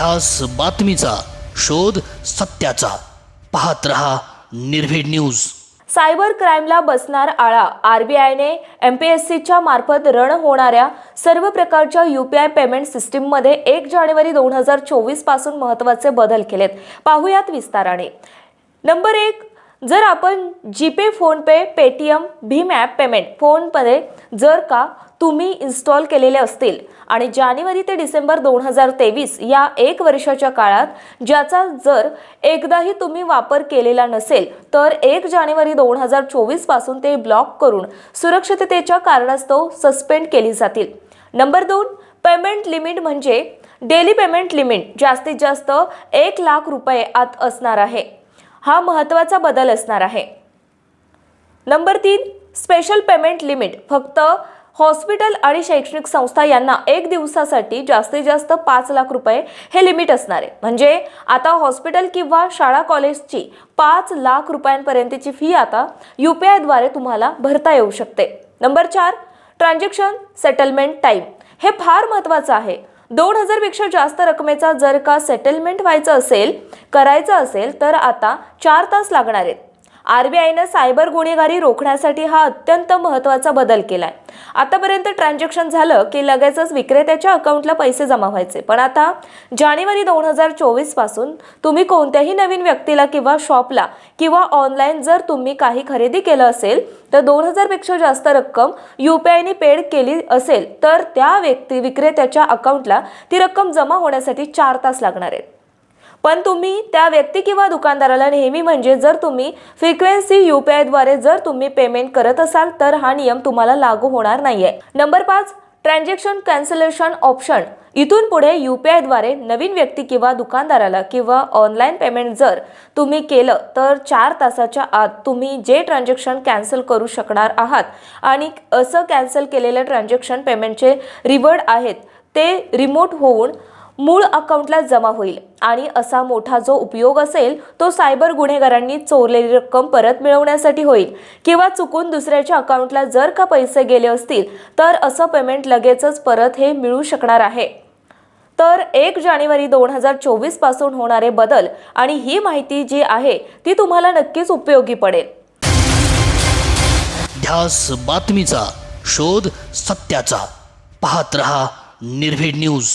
ध्यास बातमीचा शोध सत्याचा. पाहत रहा निर्भीड न्यूज. सायबर क्राईमला बसणार आळा. आरबीआयने सीच्या मार्फत रण होणाऱ्या सर्व प्रकारच्या यू पी आय पेमेंट सिस्टीममध्ये एक जानेवारी दोन हजार चोवीसपासून महत्त्वाचे बदल केलेत. पाहुयात विस्ताराने. नंबर एक जर आपण जीपे फोनपे पेटीएम भीम ॲप पेमेंट फोनमध्ये जर का तुम्ही इन्स्टॉल केलेले असतील आणि जानेवारी ते डिसेंबर दोन हजार तेवीस या एक वर्षाच्या काळात ज्याचा जर एकदाही तुम्ही वापर केलेला नसेल तर एक जानेवारी दोन हजार चोवीसपासून ते ब्लॉक करून सुरक्षिततेच्या कारणास्तव सस्पेंड केली जातील. नंबर दोन पेमेंट लिमिट म्हणजे डेली पेमेंट लिमिट जास्तीत जास्त एक लाख रुपये आत असणार आहे. हा महत्त्वाचा बदल असणार आहे. नंबर तीन स्पेशल पेमेंट लिमिट फक्त हॉस्पिटल आणि शैक्षणिक संस्था यांना एक दिवसासाठी जास्तीत जास्त पाच लाख रुपये हे लिमिट असणार आहे. म्हणजे आता हॉस्पिटल किंवा शाळा कॉलेजची पाच लाख रुपयांपर्यंतची फी आता यू पी आयद्वारे तुम्हाला भरता येऊ शकते. नंबर चार ट्रान्झॅक्शन सेटलमेंट टाईम हे फार महत्त्वाचं आहे. दोन हजारपेक्षा जास्त रकमेचा जर का सेटलमेंट व्हायचं असेल करायचं असेल तर आता चार तास लागणार आहेत. आर बी आयनं सायबर गुन्हेगारी रोखण्यासाठी हा अत्यंत महत्त्वाचा बदल केलाय. आतापर्यंत ट्रान्झॅक्शन झालं की लगेचच विक्रेत्याच्या अकाउंटला पैसे जमा व्हायचे. पण आता जानेवारी दोन हजार चोवीसपासून तुम्ही कोणत्याही नवीन व्यक्तीला किंवा शॉपला किंवा ऑनलाईन जर तुम्ही काही खरेदी केलं असेल तर दोन हजारपेक्षा जास्त रक्कम यू पी आयने पेड केली असेल तर त्या व्यक्ती विक्रेत्याच्या अकाउंटला ती रक्कम जमा होण्यासाठी चार तास लागणार आहेत. पण तुम्ही त्या व्यक्ती किंवा दुकानदाराला नेहमी म्हणजे जर तुम्ही फ्रिक्वेन्सी यू पी आयद्वारे जर तुम्ही पेमेंट करत असाल तर हा नियम तुम्हाला लागू होणार नाहीये. नंबर पाच ट्रान्झॅक्शन कॅन्सलेशन ऑप्शन इथून पुढे यू पी आयद्वारे नवीन व्यक्ती किंवा दुकानदाराला किंवा ऑनलाईन पेमेंट जर तुम्ही केलं तर चार तासाच्या आत तुम्ही जे ट्रान्झॅक्शन कॅन्सल करू शकणार आहात आणि असं कॅन्सल केलेलं ट्रान्झॅक्शन पेमेंटचे रिवॉर्ड आहेत ते रिमोट होऊन मूळ अकाउंटला जमा होईल. आणि असा मोठा जो उपयोग असेल तो सायबर गुन्हेगारांनी चोरलेली रक्कम परत मिळवण्यासाठी होईल. किंवा चुकून दुसऱ्याच्या अकाउंटला जर का पैसे गेले असतील तर असं पेमेंट लगेचच परत हे मिळू शकणार आहे. तर एक जानेवारी दोन हजार चोवीसपासून होणारे बदल आणि ही माहिती जी आहे ती तुम्हाला नक्कीच उपयोगी पडेल. ध्यास बातमीचा शोध सत्याचा. पाहत रहा निर्भीड न्यूज.